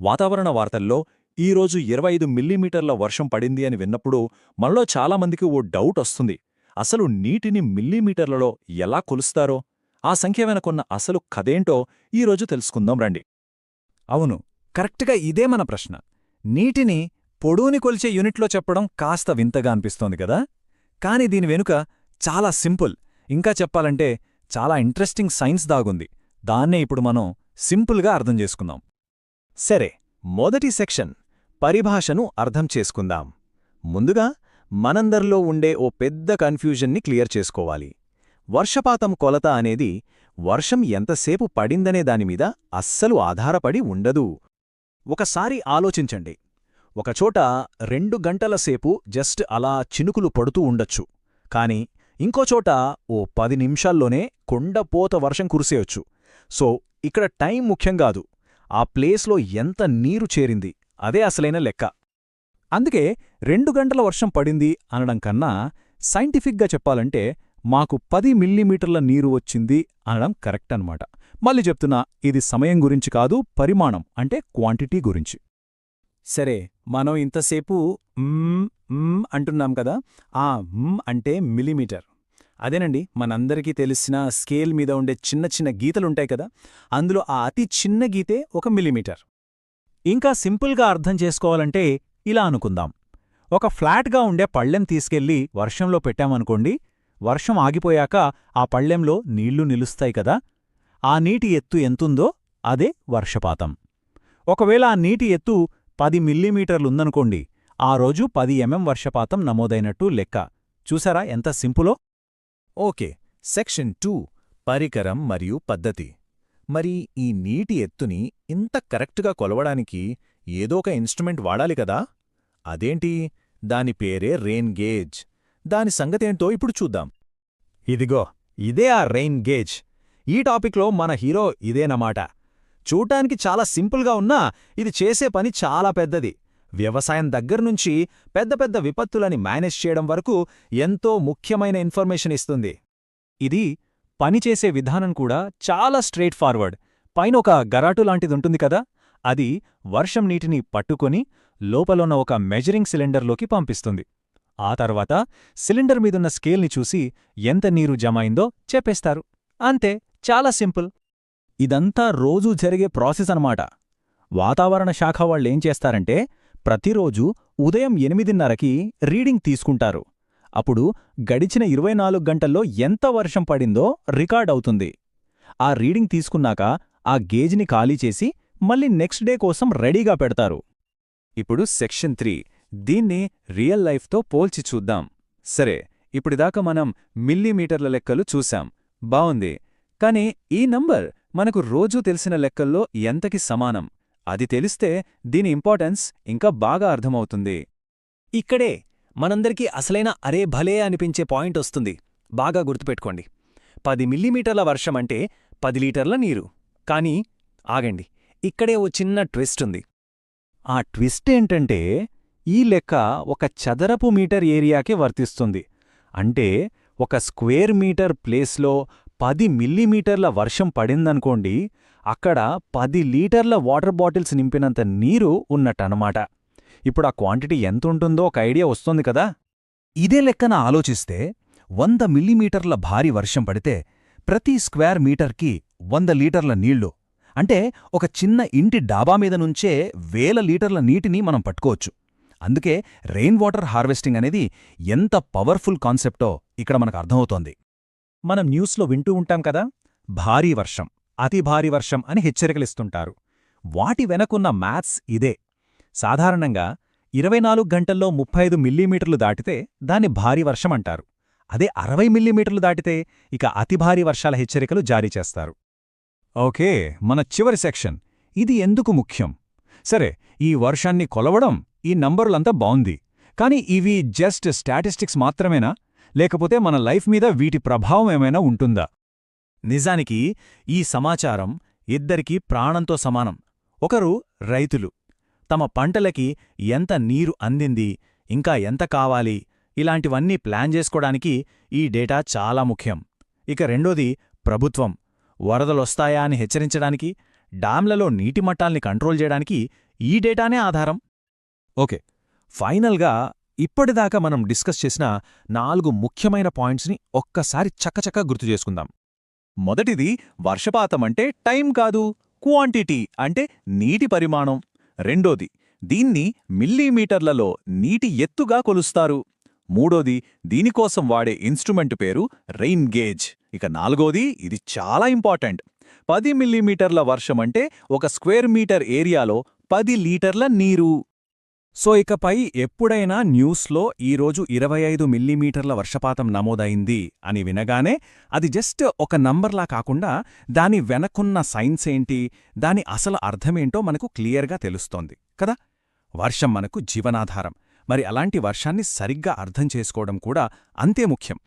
వాతావరణ వార్తల్లో ఈరోజు ఇరవై ఐదు మిల్లీమీటర్ల వర్షం పడింది అని విన్నప్పుడు మనలో చాలామందికి ఓ డౌట్ వస్తుంది. అసలు నీటిని మిల్లీమీటర్లలో ఎలా కొలుస్తారో? ఆ సంఖ్య వెనకున్న అసలు కథేంటో ఈరోజు తెలుసుకుందాం రండి. అవును కరెక్ట్గా ఇదే మన ప్రశ్న. నీటిని పొడవుని కొలిచే యూనిట్లో చెప్పడం కాస్త వింతగా అనిపిస్తోంది కదా? కాని దీని వెనుక చాలా సింపుల్. ఇంకా చెప్పాలంటే చాలా ఇంట్రెస్టింగ్ సైన్స్ దాగుంది. దాన్నే ఇప్పుడు మనం సింపుల్గా అర్థం చేసుకుందాం. సరే మొదటి సెక్షన్ పరిభాషను అర్థం చేసుకుందాం. ముందుగా మనందరిలో ఉండే ఓ పెద్ద కన్ఫ్యూజన్ని క్లియర్ చేసుకోవాలి. వర్షపాతం కొలత అనేది వర్షం ఎంతసేపు పడిందనే దానిమీద అస్సలు ఆధారపడి ఉండదు. ఒకసారి ఆలోచించండి. ఒకచోట రెండు గంటల సేపు జస్ట్ అలా చినుకులు పడుతూ ఉండొచ్చు. కాని ఇంకోచోట ఓ పది నిమిషాల్లోనే కొండపోత వర్షం కురిసేయొచ్చు. సో ఇక్కడ టైం ముఖ్యం కాదు. ఆ ప్లేస్లో ఎంత నీరు చేరింది అదే అసలైన లెక్క. అందుకే రెండు గంటల వర్షం పడింది అనడం కన్నా సైంటిఫిక్గా చెప్పాలంటే మాకు పది మిల్లీమీటర్ల నీరు వచ్చింది అనడం కరెక్ట్ అన్నమాట. మళ్ళీ చెప్తున్నా ఇది సమయం గురించి కాదు పరిమాణం అంటే క్వాంటిటీ గురించి. సరే మనం ఇంతసేపు అంటున్నాం కదా ఆ అంటే మిల్లీమీటర్. అదేనండి మనందరికీ తెలిసిన స్కేల్ మీద ఉండే చిన్న చిన్న గీతలుంటాయి కదా అందులో ఆ అతి చిన్న గీతే ఒక మిలీమీటర్ ఇంకా సింపుల్గా అర్థం చేసుకోవాలంటే ఇలా అనుకుందాం. ఒక ఫ్లాట్గా ఉండే పళ్ళెం తీసుకెళ్ళి వర్షంలో పెట్టామనుకోండి వర్షం ఆగిపోయాక ఆ పళ్ళెంలో నీళ్ళు నిలుస్తాయి కదా ఆ నీటి ఎత్తు ఎంతుందో అదే వర్షపాతం. ఒకవేళ ఆ నీటి ఎత్తు పది మిల్లీమీటర్లుందనుకోండి ఆ రోజు పది ఎంఎం వర్షపాతం నమోదైనట్టు లెక్క. చూసారా ఎంత సింపులో? ఓకే సెక్షన్ టూ పరికరం మరియు పద్ధతి. మరి ఈ నీటి ఎత్తుని ఇంత కరెక్ట్గా కొలవడానికి ఏదో ఒక ఇన్స్ట్రుమెంట్ వాడాలి కదా? అదేంటి? దాని పేరే రెయిన్ గేజ్. దాని సంగతేంటో ఇప్పుడు చూద్దాం. ఇదిగో ఇదే ఆ రెయిన్ గేజ్. ఈ టాపిక్లో మన హీరో ఇదేనమాట. చూడటానికి చాలా సింపుల్గా ఉన్నా ఇది చేసే పని చాలా పెద్దది. వ్యవసాయం దగ్గర్నుంచి పెద్ద పెద్ద విపత్తులని మేనేజ్ చేయడం వరకు ఎంతో ముఖ్యమైన ఇన్ఫర్మేషన్ ఇస్తుంది. ఇది పనిచేసే విధానం కూడా చాలా స్ట్రేట్ ఫార్వర్డ్. పైన ఒక గరాటు లాంటిదుంటుంది కదా అది వర్షం నీటిని పట్టుకొని లోపలున్న ఒక మెజరింగ్ సిలిండర్లోకి పంపిస్తుంది. ఆ తర్వాత సిలిండర్ మీదున్న స్కేల్ని చూసి ఎంత నీరు జమైందో చెప్పేస్తారు. అంతే చాలా సింపుల్. ఇదంతా రోజూ జరిగే ప్రాసెస్ అన్నమాట. వాతావరణ శాఖ వాళ్ళేం చేస్తారంటే ప్రతిరోజు ఉదయం ఎనిమిదిన్నరకి రీడింగ్ తీసుకుంటారు. అప్పుడు గడిచిన ఇరవై నాలుగు గంటల్లో ఎంత వర్షం పడిందో రికార్డ్ అవుతుంది. ఆ రీడింగ్ తీసుకున్నాక ఆ గేజ్ని ఖాళీ చేసి మళ్ళీ నెక్స్ట్ డే కోసం రెడీగా పెడతారు. ఇప్పుడు సెక్షన్ త్రీ. దీన్ని రియల్ లైఫ్తో పోల్చి చూద్దాం. సరే ఇప్పటిదాకా మనం మిల్లీమీటర్ల లెక్కలు చూశాం. బావుంది. కాని ఈ నంబర్ మనకు రోజూ తెలిసిన లెక్కల్లో ఎంతకి సమానం? అది తెలిస్తే దీని ఇంపార్టెన్స్ ఇంకా బాగా అర్థమవుతుంది. ఇక్కడే మనందరికీ అసలైన అరే భలే అనిపించే పాయింట్ వస్తుంది. బాగా గుర్తుపెట్టుకోండి. పది మిల్లీమీటర్ల వర్షం అంటే పది లీటర్ల నీరు. కానీ ఆగండి ఇక్కడే ఓ చిన్న ట్విస్ట్ ఉంది. ఆ ట్విస్ట్ ఏంటంటే ఈ లెక్క ఒక చదరపు మీటర్ ఏరియాకే వర్తిస్తుంది. అంటే ఒక స్క్వేర్ మీటర్ ప్లేస్లో పది మిల్లీమీటర్ల వర్షం పడిందనుకోండి అక్కడ పది లీటర్ల వాటర్ బాటిల్స్ నింపినంత నీరు ఉన్నట్టనమాట ఇప్పుడు ఆ క్వాంటిటీ ఎంతుంటుందో ఒక ఐడియా వస్తోంది కదా? ఇదే లెక్కన ఆలోచిస్తే వంద మిల్లీమీటర్ల భారీ వర్షం పడితే ప్రతి స్క్వేర్ మీటర్కి వంద లీటర్ల నీళ్ళు. అంటే ఒక చిన్న ఇంటి డాబా మీద నుంచే వేల లీటర్ల నీటిని మనం పట్టుకోవచ్చు. అందుకే రెయిన్ వాటర్ హార్వెస్టింగ్ అనేది ఎంత పవర్ఫుల్ కాన్సెప్టో ఇక్కడ మనకు అర్థమవుతోంది. మనం న్యూస్లో వింటూ ఉంటాం కదా? భారీ వర్షం అతి భారీ వర్షం అని హెచ్చరికలిస్తుంటారు. వాటి వెనకున్న మ్యాథ్స్ ఇదే. సాధారణంగా ఇరవై నాలుగు గంటల్లో ముప్పై ఐదు మిల్లీమీటర్లు దాటితే దాన్ని భారీ వర్షం అంటారు. అదే అరవై మిల్లీమీటర్లు దాటితే ఇక అతి భారీ వర్షాల హెచ్చరికలు జారీ చేస్తారు. ఓకే మన చివరి సెక్షన్. ఇది ఎందుకు ముఖ్యం? సరే ఈ వర్షాన్ని కొలవడం ఈ నంబరులంతా బావుంది. కాని ఇవి జస్ట్ స్టాటిస్టిక్స్ మాత్రమేనా? లేకపోతే మన లైఫ్ మీద వీటి ప్రభావం ఏమైనా ఉంటుందా? నిజానికి ఈ సమాచారం ఇద్దరికీ ప్రాణంతో సమానం. ఒకరు రైతులు. తమ పంటలకి ఎంత నీరు అందింది ఇంకా ఎంత కావాలి ఇలాంటివన్నీ ప్లాన్ చేసుకోవడానికి ఈ డేటా చాలా ముఖ్యం. ఇక రెండోది ప్రభుత్వం. వరదలొస్తాయా అని హెచ్చరించడానికి డామ్లలో నీటి మట్టాల్ని కంట్రోల్ చేయడానికి ఈ డేటానే ఆధారం. ఓకే. ఫైనల్గా ఇప్పటిదాకా మనం డిస్కస్ చేసిన నాలుగు ముఖ్యమైన పాయింట్స్ని ఒక్కసారి చక్కచక్క గుర్తు చేసుకుందాం. మొదటిది వర్షపాతం అంటే టైం కాదు క్వాంటిటీ అంటే నీటి పరిమాణం. రెండోది దీన్ని మిల్లీమీటర్లలో నీటి ఎత్తుగా కొలుస్తారు. మూడోది దీనికోసం వాడే ఇన్స్ట్రుమెంట్ పేరు రెయిన్ గేజ్. ఇక నాలుగోది ఇది చాలా ఇంపార్టెంట్. పది మిల్లీమీటర్ల వర్షం అంటే ఒక స్క్వేర్ మీటర్ ఏరియాలో పది లీటర్ల నీరు. సో ఇకపై ఎప్పుడైనా న్యూస్లో ఈరోజు ఇరవై ఐదు మిల్లీమీటర్ల వర్షపాతం నమోదైంది అని వినగానే అది జస్ట్ ఒక నంబర్లా కాకుండా దాని వెనకున్న సైన్స్ ఏంటి దాని అసలు అర్థమేంటో మనకు క్లియర్గా తెలుస్తోంది కదా? వర్షం మనకు జీవనాధారం. మరి అలాంటి వర్షాన్ని సరిగ్గా అర్థం చేసుకోవడం కూడా అంతే ముఖ్యం.